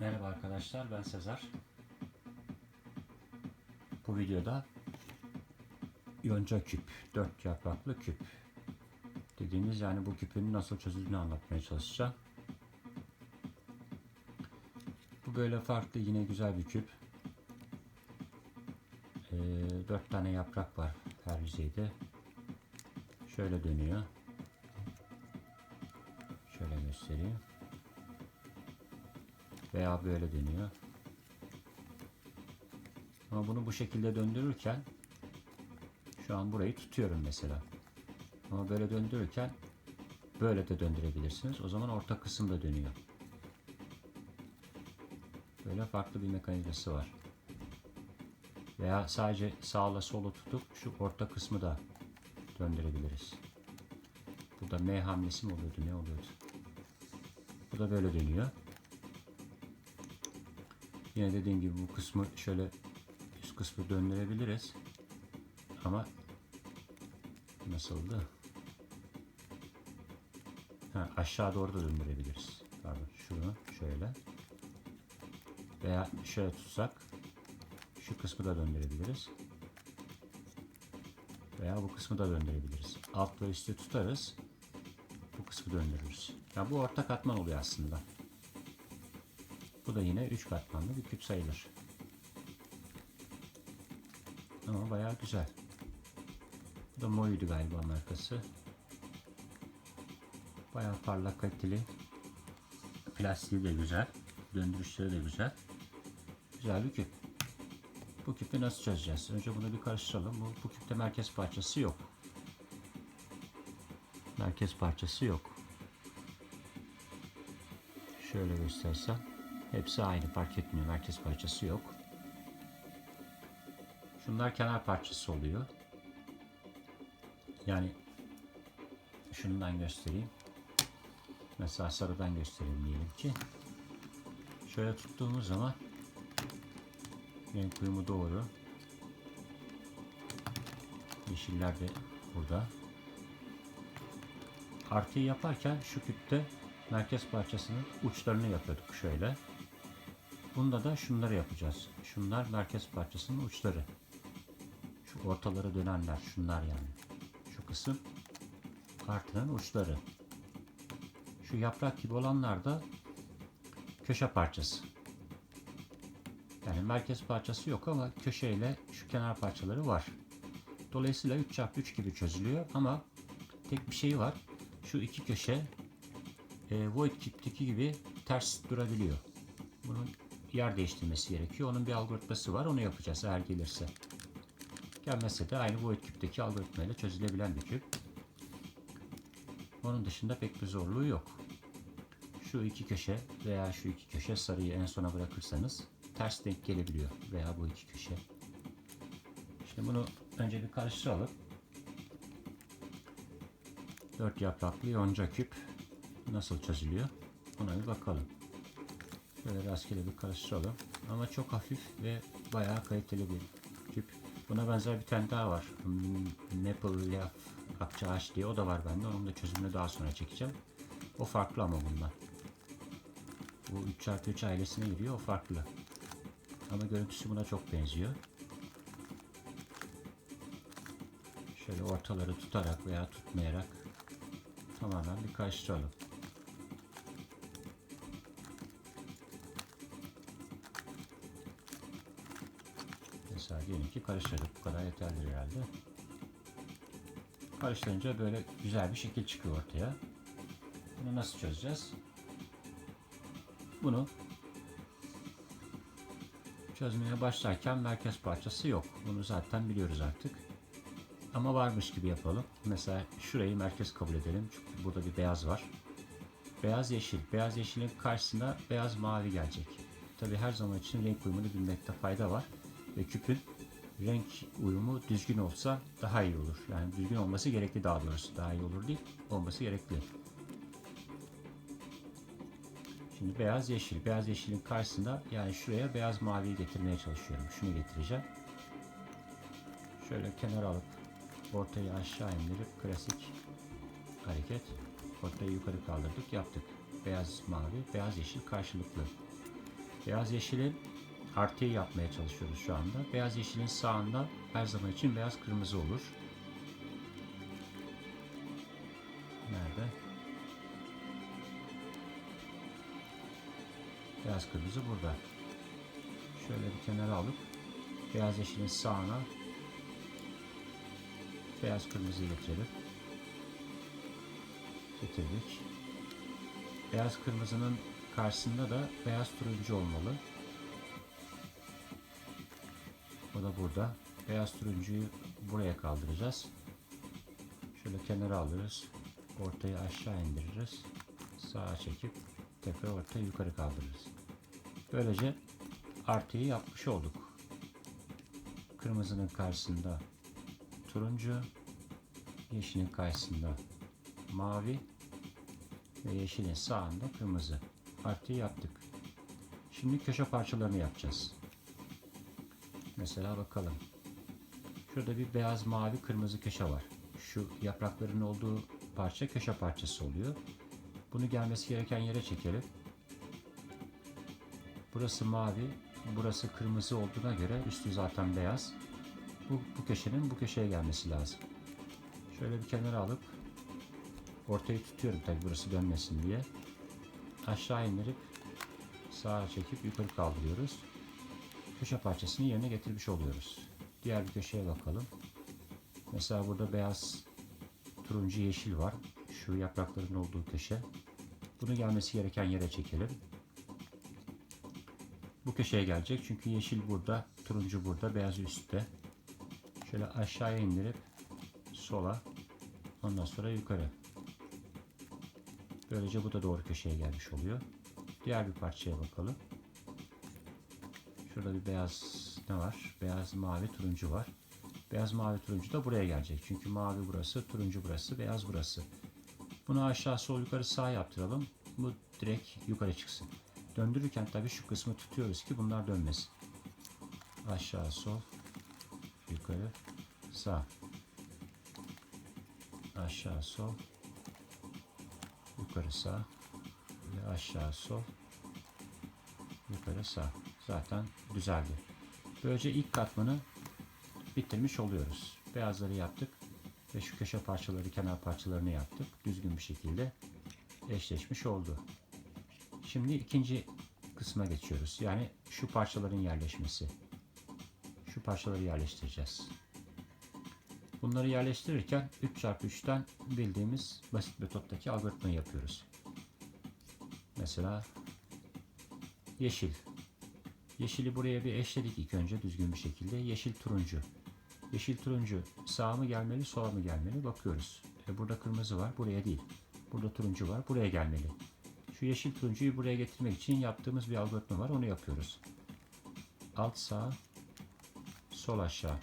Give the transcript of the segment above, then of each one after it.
Merhaba arkadaşlar ben Sezer. Bu videoda yonca küp, dört yapraklı küp dediğimiz yani bu küpün nasıl çözüldüğünü anlatmaya çalışacağım. Bu böyle farklı yine güzel bir küp. Ee, dört tane yaprak var her yüzeyde. Şöyle dönüyor. Şöyle göstereyim. Veya böyle dönüyor. Ama bunu bu şekilde döndürürken şu an burayı tutuyorum mesela. Ama böyle döndürürken böyle de döndürebilirsiniz. O zaman orta kısım da dönüyor. Böyle farklı bir mekanizması var. Veya sadece sağla solu tutup şu orta kısmı da döndürebiliriz. Bu da M hamlesi mi oluyordu ne oluyordu? Bu da böyle dönüyor. Yine dediğim gibi bu kısmı şöyle üst kısmı döndürebiliriz. Ama nasıldı? Ha, aşağı doğru da döndürebiliriz. Pardon şunu şöyle. Veya şöyle tutsak şu kısmı da döndürebiliriz. Veya bu kısmı da döndürebiliriz. Alt ve üstü tutarız. Bu kısmı döndürürüz. Yani bu orta katman oluyor aslında. Bu da yine 3 katmanlı bir küp sayılır. Ama bayağı güzel. Bu da Moy'du galiba markası. Bayağı parlak kaliteli. Plastiği de güzel. Döndürüşleri de güzel. Güzel bir küp. Bu küpü nasıl çözeceğiz? Önce bunu bir karıştıralım. Bu, bu küpte merkez parçası yok. Merkez parçası yok. Şöyle göstersem. Hepsi aynı fark etmiyor. Merkez parçası yok. Şunlar kenar parçası oluyor. Yani şundan göstereyim. Mesela sarıdan göstereyim diyelim ki. Şöyle tuttuğumuz zaman renk uyumu doğru. Yeşiller de burada. Artıyı yaparken şu küpte merkez parçasının uçlarını yapıyorduk şöyle. Bunda da şunları yapacağız. Şunlar merkez parçasının uçları. Şu ortaları dönenler şunlar yani. Şu kısım artının uçları. Şu yaprak gibi olanlar da köşe parçası. Yani merkez parçası yok ama köşeyle şu kenar parçaları var. Dolayısıyla 3x3 gibi çözülüyor ama tek bir şey var. Şu iki köşe e, void kipteki gibi ters durabiliyor. Bunun yer değiştirmesi gerekiyor. Onun bir algoritması var. Onu yapacağız eğer gelirse. Gelmezse de aynı void küpteki algoritmayla çözülebilen bir küp. Onun dışında pek bir zorluğu yok. Şu iki köşe veya şu iki köşe sarıyı en sona bırakırsanız ters denk gelebiliyor. Veya bu iki köşe. Şimdi bunu önce bir karıştıralım. Dört yapraklı yonca küp nasıl çözülüyor? Buna bir bakalım. Böyle rastgele bir karıştıralım. Ama çok hafif ve bayağı kaliteli bir küp. Buna benzer bir tane daha var. Hmm, Maple Leaf Akçaağaç diye o da var bende. Onun da çözümünü daha sonra çekeceğim. O farklı ama bundan. Bu 3x3 ailesine giriyor. O farklı. Ama görüntüsü buna çok benziyor. Şöyle ortaları tutarak veya tutmayarak tamamen bir karıştıralım. Diyelim ki karıştırdık. Bu kadar yeterli herhalde. Karıştırınca böyle güzel bir şekil çıkıyor ortaya. Bunu nasıl çözeceğiz? Bunu çözmeye başlarken merkez parçası yok. Bunu zaten biliyoruz artık. Ama varmış gibi yapalım. Mesela şurayı merkez kabul edelim. Çünkü burada bir beyaz var. Beyaz yeşil. Beyaz yeşilin karşısına beyaz mavi gelecek. Tabi her zaman için renk uyumunu bilmekte fayda var. Ve küpün renk uyumu düzgün olsa daha iyi olur. Yani düzgün olması gerekli daha doğrusu. Daha iyi olur değil, olması gerekli. Şimdi beyaz yeşil. Beyaz yeşilin karşısında yani şuraya beyaz maviyi getirmeye çalışıyorum. Şunu getireceğim. Şöyle kenara alıp ortayı aşağı indirip klasik hareket. Ortayı yukarı kaldırdık yaptık. Beyaz mavi, beyaz yeşil karşılıklı. Beyaz yeşili artıyı yapmaya çalışıyoruz şu anda. Beyaz yeşilin sağında her zaman için beyaz kırmızı olur. Nerede? Beyaz kırmızı burada. Şöyle bir kenara alıp beyaz yeşilin sağına beyaz kırmızıyı getirelim. Getirdik. Beyaz kırmızının karşısında da beyaz turuncu olmalı. O da burada. Beyaz turuncuyu buraya kaldıracağız. Şöyle kenara alırız. Ortayı aşağı indiririz. Sağa çekip tekrar ortaya yukarı kaldırırız. Böylece artıyı yapmış olduk. Kırmızının karşısında turuncu, yeşilin karşısında mavi ve yeşilin sağında kırmızı. Artıyı yaptık. Şimdi köşe parçalarını yapacağız. Mesela bakalım. Şurada bir beyaz, mavi, kırmızı köşe var. Şu yaprakların olduğu parça köşe parçası oluyor. Bunu gelmesi gereken yere çekelim. Burası mavi, burası kırmızı olduğuna göre üstü zaten beyaz. Bu, bu köşenin bu köşeye gelmesi lazım. Şöyle bir kenara alıp ortayı tutuyorum tabi burası dönmesin diye. Aşağı indirip sağa çekip yukarı kaldırıyoruz. Köşe parçasını yerine getirmiş oluyoruz. Diğer bir köşeye bakalım. Mesela burada beyaz, turuncu, yeşil var. Şu yaprakların olduğu köşe. Bunu gelmesi gereken yere çekelim. Bu köşeye gelecek çünkü yeşil burada, turuncu burada, beyaz üstte. Şöyle aşağıya indirip sola, ondan sonra yukarı. Böylece bu da doğru köşeye gelmiş oluyor. Diğer bir parçaya bakalım. Şurada bir beyaz ne var? Beyaz, mavi, turuncu var. Beyaz, mavi, turuncu da buraya gelecek. Çünkü mavi burası, turuncu burası, beyaz burası. Bunu aşağı, sol, yukarı, sağ yaptıralım. Bu direkt yukarı çıksın. Döndürürken tabii şu kısmı tutuyoruz ki bunlar dönmesin. Aşağı, sol, yukarı, sağ. Aşağı, sol, yukarı, sağ. Ve aşağı, sol, yukarı, sağ. Zaten düzeldi. Böylece ilk katmanı bitirmiş oluyoruz. Beyazları yaptık ve şu köşe parçaları, kenar parçalarını yaptık. Düzgün bir şekilde eşleşmiş oldu. Şimdi ikinci kısma geçiyoruz. Yani şu parçaların yerleşmesi. Şu parçaları yerleştireceğiz. Bunları yerleştirirken 3x3'ten bildiğimiz basit metottaki algoritmayı yapıyoruz. Mesela yeşil. Yeşili buraya bir eşledik ilk önce düzgün bir şekilde. Yeşil turuncu. Yeşil turuncu sağa mı gelmeli sola mı gelmeli bakıyoruz. E burada kırmızı var buraya değil. Burada turuncu var buraya gelmeli. Şu yeşil turuncuyu buraya getirmek için yaptığımız bir algoritma var onu yapıyoruz. Alt sağ sol aşağı.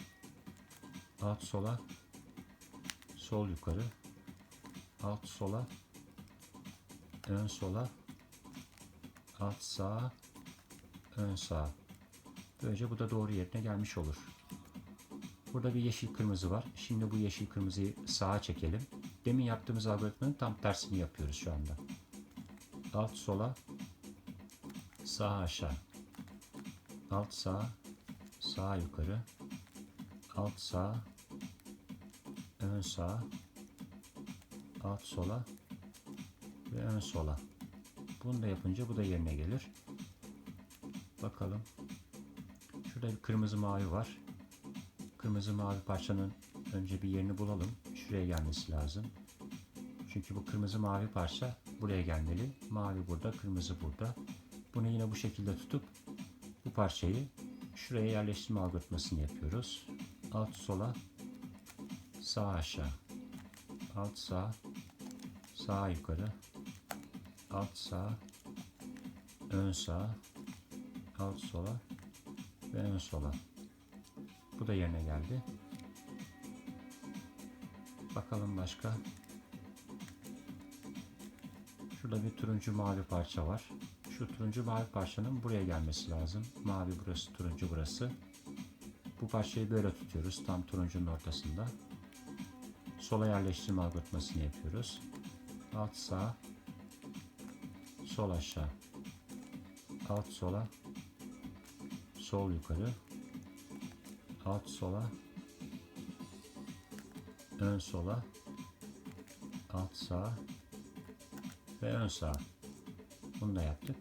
Alt sola sol yukarı. Alt sola ön sola alt sağa ön sağ. Böylece bu da doğru yerine gelmiş olur. Burada bir yeşil kırmızı var. Şimdi bu yeşil kırmızıyı sağa çekelim. Demin yaptığımız algoritmanın tam tersini yapıyoruz şu anda. Alt sola, sağ aşağı. Alt sağ, sağ yukarı. Alt sağ, ön sağ. Alt sola ve ön sola. Bunu da yapınca bu da yerine gelir. Bakalım. Şurada bir kırmızı mavi var. Kırmızı mavi parçanın önce bir yerini bulalım. Şuraya gelmesi lazım. Çünkü bu kırmızı mavi parça buraya gelmeli. Mavi burada, kırmızı burada. Bunu yine bu şekilde tutup bu parçayı şuraya yerleştirme algoritmasını yapıyoruz. Alt sola, sağ aşağı. Alt sağ, sağ yukarı. Alt sağ, ön sağ, alt sola ve ön sola. Bu da yerine geldi. Bakalım başka. Şurada bir turuncu mavi parça var. Şu turuncu mavi parçanın buraya gelmesi lazım. Mavi burası, turuncu burası. Bu parçayı böyle tutuyoruz. Tam turuncunun ortasında. Sola yerleştirme algoritmasını yapıyoruz. Alt sağ, sol aşağı. Alt sola, sol yukarı, alt sola, ön sola, alt sağ ve ön sağ. Bunu da yaptık.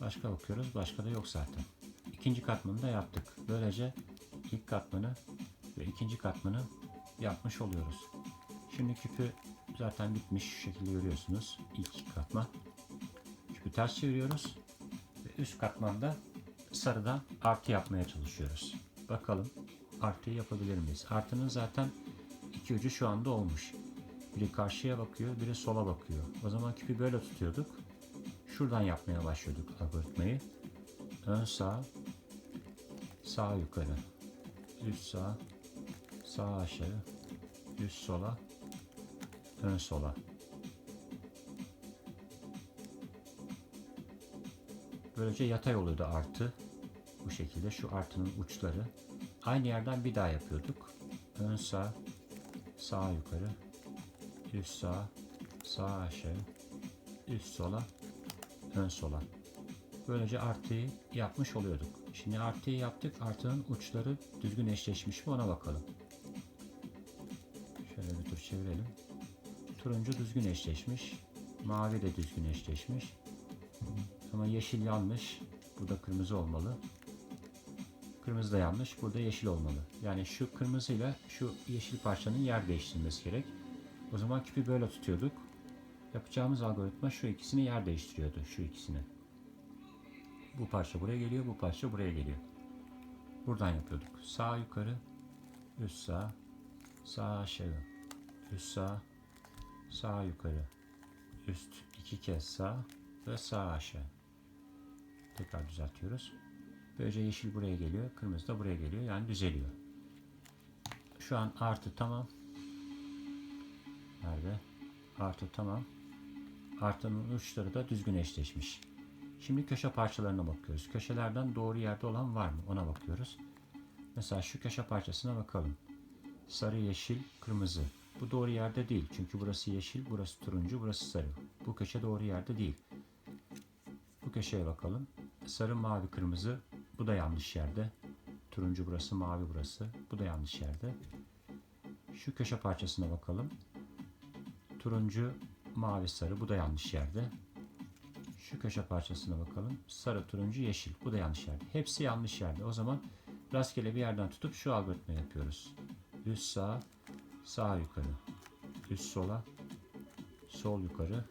Başka bakıyoruz. Başka da yok zaten. İkinci katmanı da yaptık. Böylece ilk katmanı ve ikinci katmanı yapmış oluyoruz. Şimdi küpü zaten bitmiş. Şu şekilde görüyorsunuz. İlk katman. Küpü ters çeviriyoruz. Ve üst katmanda sarıdan artı yapmaya çalışıyoruz. Bakalım artıyı yapabilir miyiz? Artının zaten iki ucu şu anda olmuş. Biri karşıya bakıyor, biri sola bakıyor. O zaman küpü böyle tutuyorduk. Şuradan yapmaya başlıyorduk algoritmayı. Ön sağ, sağ yukarı, üst sağ, sağ aşağı, üst sola, ön sola. Böylece yatay oluyordu artı. Bu şekilde şu artının uçları. Aynı yerden bir daha yapıyorduk. Ön sağ, sağ yukarı, üst sağ, sağ aşağı, üst sola, ön sola. Böylece artıyı yapmış oluyorduk. Şimdi artıyı yaptık. Artının uçları düzgün eşleşmiş mi ona bakalım. Şöyle bir tur çevirelim. Turuncu düzgün eşleşmiş. Mavi de düzgün eşleşmiş. Ama yeşil yanlış. Burada kırmızı olmalı. Kırmızı da yanlış. Burada yeşil olmalı. Yani şu kırmızıyla şu yeşil parçanın yer değiştirmesi gerek. O zaman küpü böyle tutuyorduk. Yapacağımız algoritma şu ikisini yer değiştiriyordu. Şu ikisini. Bu parça buraya geliyor. Bu parça buraya geliyor. Buradan yapıyorduk. Sağ yukarı. Üst sağ. Sağ aşağı. Üst sağ. Sağ yukarı. Üst iki kez sağ. Ve sağ aşağı. Tekrar düzeltiyoruz. Böylece yeşil buraya geliyor. Kırmızı da buraya geliyor. Yani düzeliyor. Şu an artı tamam. Nerede? Artı tamam. Artının uçları da düzgün eşleşmiş. Şimdi köşe parçalarına bakıyoruz. Köşelerden doğru yerde olan var mı? Ona bakıyoruz. Mesela şu köşe parçasına bakalım. Sarı, yeşil, kırmızı. Bu doğru yerde değil. Çünkü burası yeşil, burası turuncu, burası sarı. Bu köşe doğru yerde değil. Bu köşeye bakalım. Sarı, mavi, kırmızı. Bu da yanlış yerde. Turuncu burası, mavi burası. Bu da yanlış yerde. Şu köşe parçasına bakalım. Turuncu, mavi, sarı. Bu da yanlış yerde. Şu köşe parçasına bakalım. Sarı, turuncu, yeşil. Bu da yanlış yerde. Hepsi yanlış yerde. O zaman rastgele bir yerden tutup şu algoritma yapıyoruz. Üst sağ, sağ yukarı. Üst sola, sol yukarı.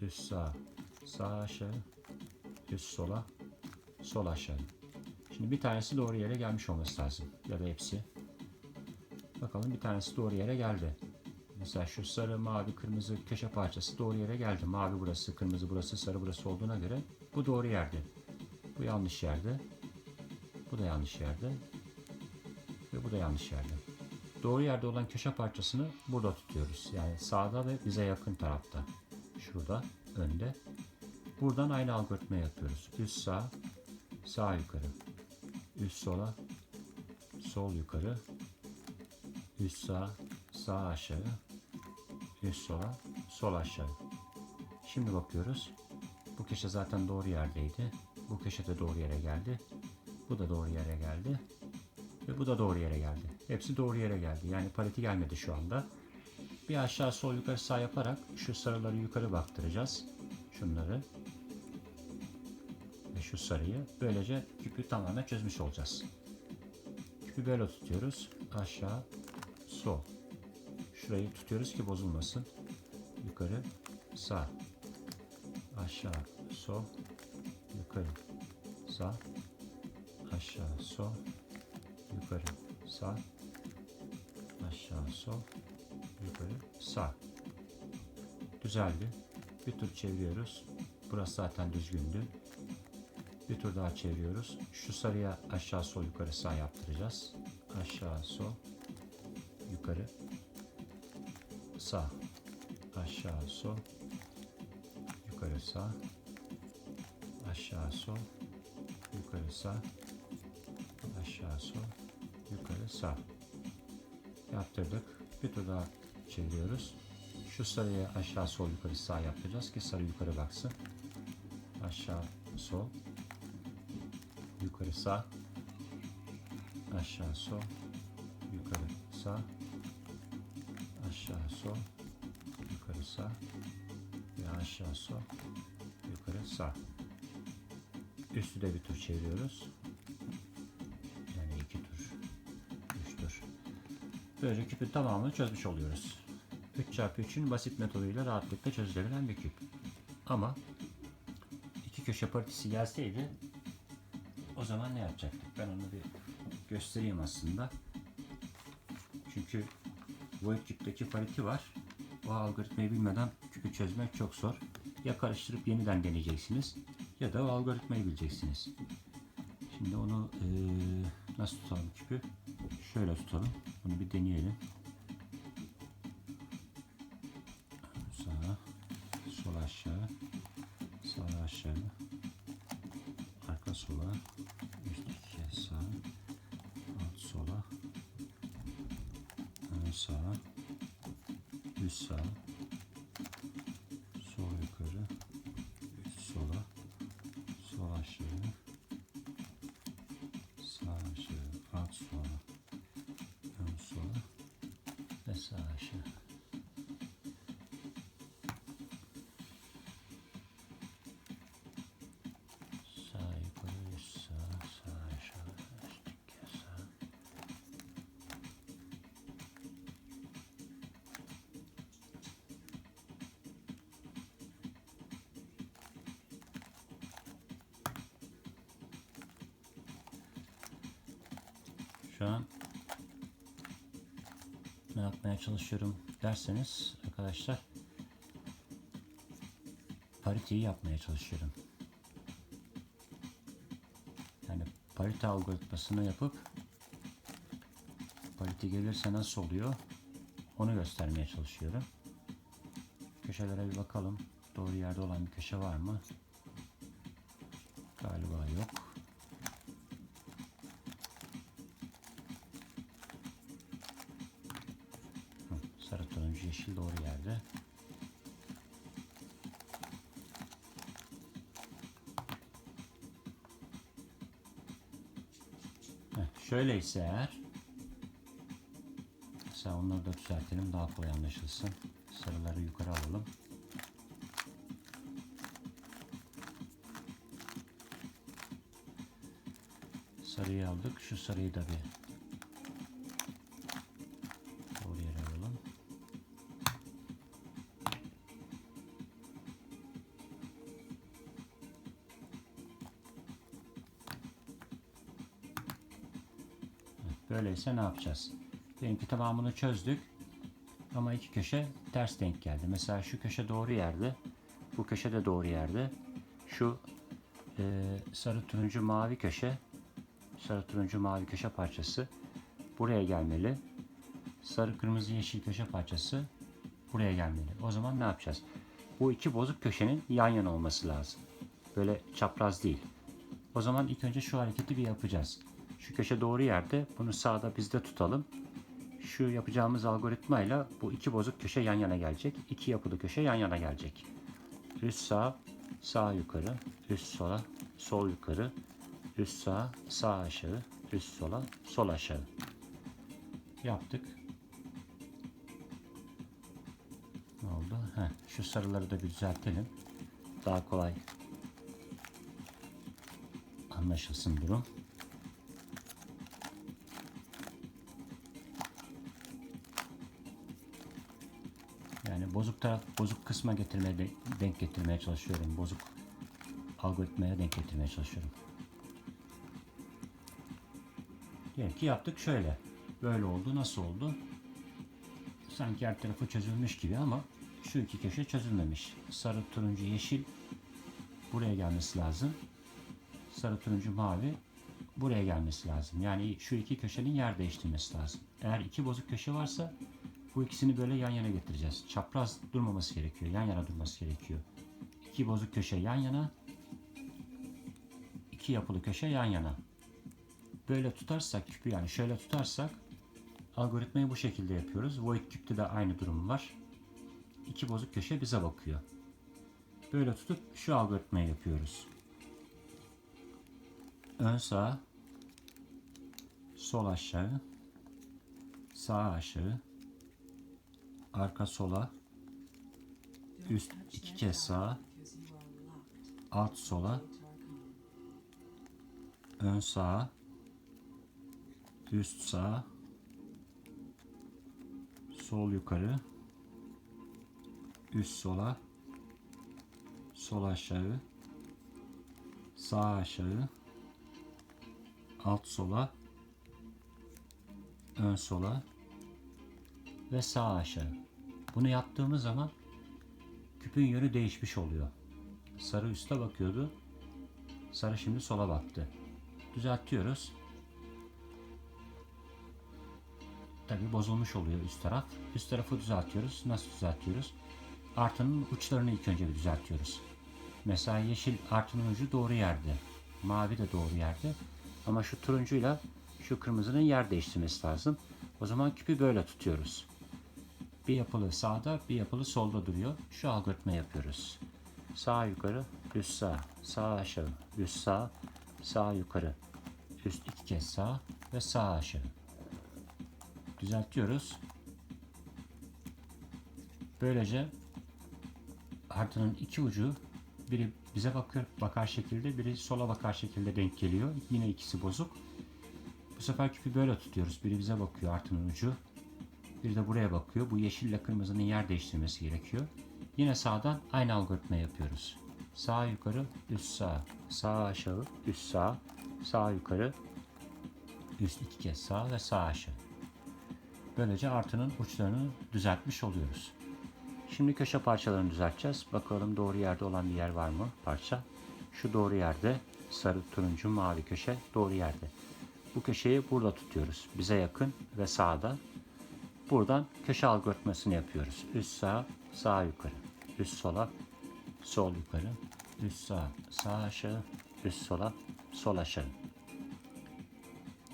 Üst sağ, sağ aşağı. Üst sola, sol aşağı. Şimdi bir tanesi doğru yere gelmiş olması lazım. Ya da hepsi. Bakalım bir tanesi doğru yere geldi. Mesela şu sarı, mavi, kırmızı köşe parçası doğru yere geldi. Mavi burası, kırmızı burası, sarı burası olduğuna göre bu doğru yerde. Bu yanlış yerde. Bu da yanlış yerde. Ve bu da yanlış yerde. Doğru yerde olan köşe parçasını burada tutuyoruz. Yani sağda ve bize yakın tarafta. Şurada, önde. Buradan aynı algoritma yapıyoruz. Üst sağ, sağ yukarı. Üst sola, sol yukarı. Üst sağ, sağ aşağı. Üst sola, sol aşağı. Şimdi bakıyoruz. Bu köşe zaten doğru yerdeydi. Bu köşe de doğru yere geldi. Bu da doğru yere geldi. Ve bu da doğru yere geldi. Hepsi doğru yere geldi. Yani paleti gelmedi şu anda. Bir aşağı sol yukarı sağ yaparak şu sarıları yukarı baktıracağız. Şunları. Şu sarıyı. Böylece küpü tamamen çözmüş olacağız. Küpü böyle tutuyoruz. Aşağı sol. Şurayı tutuyoruz ki bozulmasın. Yukarı sağ. Aşağı sol. Yukarı sağ. Aşağı sol. Yukarı sağ. Aşağı sol. Yukarı sağ. Düzeldi. Bir tur çeviriyoruz. Burası zaten düzgündü. Bir tur daha çeviriyoruz. Şu sarıya aşağı sol yukarı sağ yaptıracağız. Aşağı sol. Yukarı sağ. Aşağı sol. Yukarı sağ. Aşağı sol. Yukarı sağ. Aşağı sol. Yukarı sağ. Yaptırdık. Bir tur daha çeviriyoruz. Şu sarıya aşağı sol yukarı sağ yapacağız ki sarı yukarı baksın. Aşağı sol. Yukarı sağ, aşağı sol, yukarı sağ, aşağı sol, yukarı sağ ve aşağı sol, yukarı sağ. Üstü de bir tur çeviriyoruz. Yani iki tur, üç tur. Böylece küpün tamamını çözmüş oluyoruz. 3x3'ün basit metoduyla rahatlıkla çözülebilen bir küp. Ama iki köşe paritesi gelseydi zaman ne yapacaktık? Ben onu bir göstereyim aslında. Çünkü küpteki pariti var. O algoritmayı bilmeden küpü çözmek çok zor. Ya karıştırıp yeniden deneyeceksiniz ya da o algoritmayı bileceksiniz. Şimdi onu eee, nasıl tutalım küpü? Şöyle tutalım. Bunu bir deneyelim. Sağa, sol aşağı, sağ aşağı, arka sola, üst iki sağ, alt sola, ön sağa, üst sağa, Şu an ne yapmaya çalışıyorum derseniz arkadaşlar pariteyi yapmaya çalışıyorum. Yani parite algoritmasını yapıp parite gelirse nasıl oluyor onu göstermeye çalışıyorum. Köşelere bir bakalım. Doğru yerde olan bir köşe var mı? Galiba yok. Şöyleyse eğer mesela onları da düzeltelim daha kolay anlaşılsın. Sarıları yukarı alalım. Sarıyı aldık. Şu sarıyı da bir Böyleyse ne yapacağız? Diyelim ki tamamını çözdük. Ama iki köşe ters denk geldi. Mesela şu köşe doğru yerde. Bu köşe de doğru yerde. Şu e, sarı turuncu mavi köşe sarı turuncu mavi köşe parçası buraya gelmeli. Sarı kırmızı yeşil köşe parçası buraya gelmeli. O zaman ne yapacağız? Bu iki bozuk köşenin yan yana olması lazım. Böyle çapraz değil. O zaman ilk önce şu hareketi bir yapacağız. Şu köşe doğru yerde. Bunu sağda bizde tutalım. Şu yapacağımız algoritmayla bu iki bozuk köşe yan yana gelecek. İki yapılı köşe yan yana gelecek. Üst sağ, sağ yukarı, üst sola, sol yukarı, üst sağ, sağ aşağı, üst sola, sol aşağı. Yaptık. Ne oldu? Heh, şu sarıları da bir düzeltelim. Daha kolay anlaşılsın durum. Yani bozuk taraf, bozuk kısma getirmeye, de- denk getirmeye çalışıyorum. Bozuk algoritmaya denk getirmeye çalışıyorum. Diyelim ki yaptık şöyle. Böyle oldu. Nasıl oldu? Sanki her tarafı çözülmüş gibi ama şu iki köşe çözülmemiş. Sarı, turuncu, yeşil buraya gelmesi lazım. Sarı, turuncu, mavi buraya gelmesi lazım. Yani şu iki köşenin yer değiştirmesi lazım. Eğer iki bozuk köşe varsa bu ikisini böyle yan yana getireceğiz. Çapraz durmaması gerekiyor. Yan yana durması gerekiyor. İki bozuk köşe yan yana. iki yapılı köşe yan yana. Böyle tutarsak küpü yani şöyle tutarsak algoritmayı bu şekilde yapıyoruz. Void küpte de aynı durum var. İki bozuk köşe bize bakıyor. Böyle tutup şu algoritmayı yapıyoruz. ön sağ, sol aşağı, sağ aşağı, arka sola, üst iki kez sağa, alt sola, ön sağa, üst sağ, sol yukarı, üst sola, sol aşağı, sağ aşağı, alt sola, ön sola. Ve sağ aşağı. Bunu yaptığımız zaman küpün yönü değişmiş oluyor. Sarı üste bakıyordu. Sarı şimdi sola baktı. Düzeltiyoruz. Tabi bozulmuş oluyor üst taraf. Üst tarafı düzeltiyoruz. Nasıl düzeltiyoruz? Artının uçlarını ilk önce bir düzeltiyoruz. Mesela yeşil artının ucu doğru yerde. Mavi de doğru yerde. Ama şu turuncuyla şu kırmızının yer değiştirmesi lazım. O zaman küpü böyle tutuyoruz. Bir yapılı sağda, bir yapılı solda duruyor. Şu algoritma yapıyoruz. Sağ yukarı, üst sağ, sağ aşağı, üst sağ, sağ yukarı, üst iki kez sağ ve sağ aşağı. Düzeltiyoruz. Böylece artının iki ucu biri bize bakıyor bakar şekilde, biri sola bakar şekilde denk geliyor. Yine ikisi bozuk. Bu sefer küpü böyle tutuyoruz. Biri bize bakıyor artının ucu. Bir de buraya bakıyor. Bu yeşille kırmızının yer değiştirmesi gerekiyor. Yine sağdan aynı algoritma yapıyoruz. Sağ yukarı, üst sağ, sağ aşağı, üst sağ, sağ yukarı, üst iki kez sağ ve sağ aşağı. Böylece artının uçlarını düzeltmiş oluyoruz. Şimdi köşe parçalarını düzelteceğiz. Bakalım doğru yerde olan bir yer var mı parça? Şu doğru yerde. Sarı, turuncu, mavi köşe doğru yerde. Bu köşeyi burada tutuyoruz. Bize yakın ve sağda. Buradan köşe algoritmasını yapıyoruz. Üst sağ, sağ yukarı. Üst sola, sol yukarı. Üst sağ, sağ aşağı. Üst sola, sol aşağı.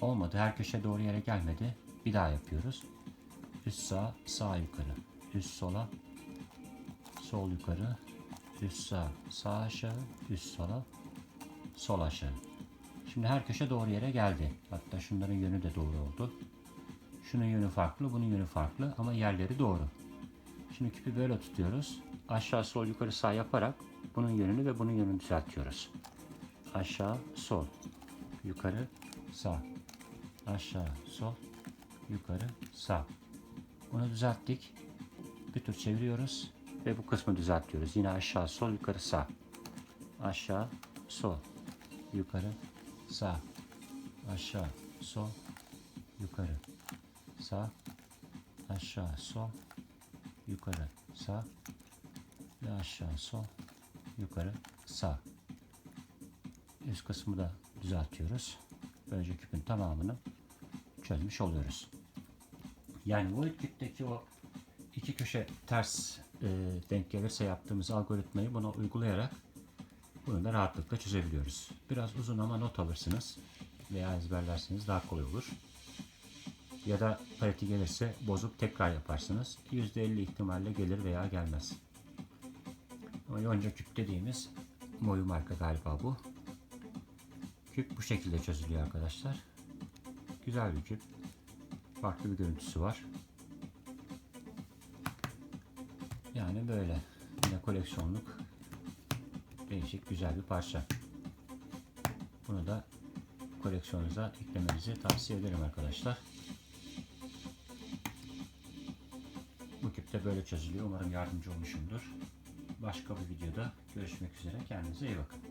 Olmadı. Her köşe doğru yere gelmedi. Bir daha yapıyoruz. Üst sağ, sağ yukarı. Üst sola, sol yukarı. Üst sağ, sağ aşağı. Üst sola, sol aşağı. Şimdi her köşe doğru yere geldi. Hatta şunların yönü de doğru oldu. Şunun yönü farklı, bunun yönü farklı ama yerleri doğru. Şimdi küpü böyle tutuyoruz. Aşağı, sol, yukarı, sağ yaparak bunun yönünü ve bunun yönünü düzeltiyoruz. Aşağı, sol, yukarı, sağ. Aşağı, sol, yukarı, sağ. Bunu düzelttik. Bir tur çeviriyoruz ve bu kısmı düzeltiyoruz. Yine aşağı, sol, yukarı, sağ. Aşağı, sol, yukarı, sağ. Aşağı, sol, yukarı, sağ. Aşağı, sol, yukarı, sağ. Ve aşağı, sol, yukarı, sağ. Üst kısmı da düzeltiyoruz. Böylece küpün tamamını çözmüş oluyoruz. Yani void küpteki o iki köşe ters e, denk gelirse yaptığımız algoritmayı buna uygulayarak bunu da rahatlıkla çözebiliyoruz. Biraz uzun ama not alırsınız veya ezberlerseniz daha kolay olur. Ya da pariti gelirse bozup tekrar yaparsınız. %50 ihtimalle gelir veya gelmez. Ama yonca küp dediğimiz Moyu marka galiba bu. Küp bu şekilde çözülüyor arkadaşlar. Güzel bir küp. Farklı bir görüntüsü var. Yani böyle. Yine koleksiyonluk değişik güzel bir parça. Bunu da koleksiyonunuza eklemenizi tavsiye ederim arkadaşlar. De böyle çözülüyor. Umarım yardımcı olmuşumdur. Başka bir videoda görüşmek üzere. Kendinize iyi bakın.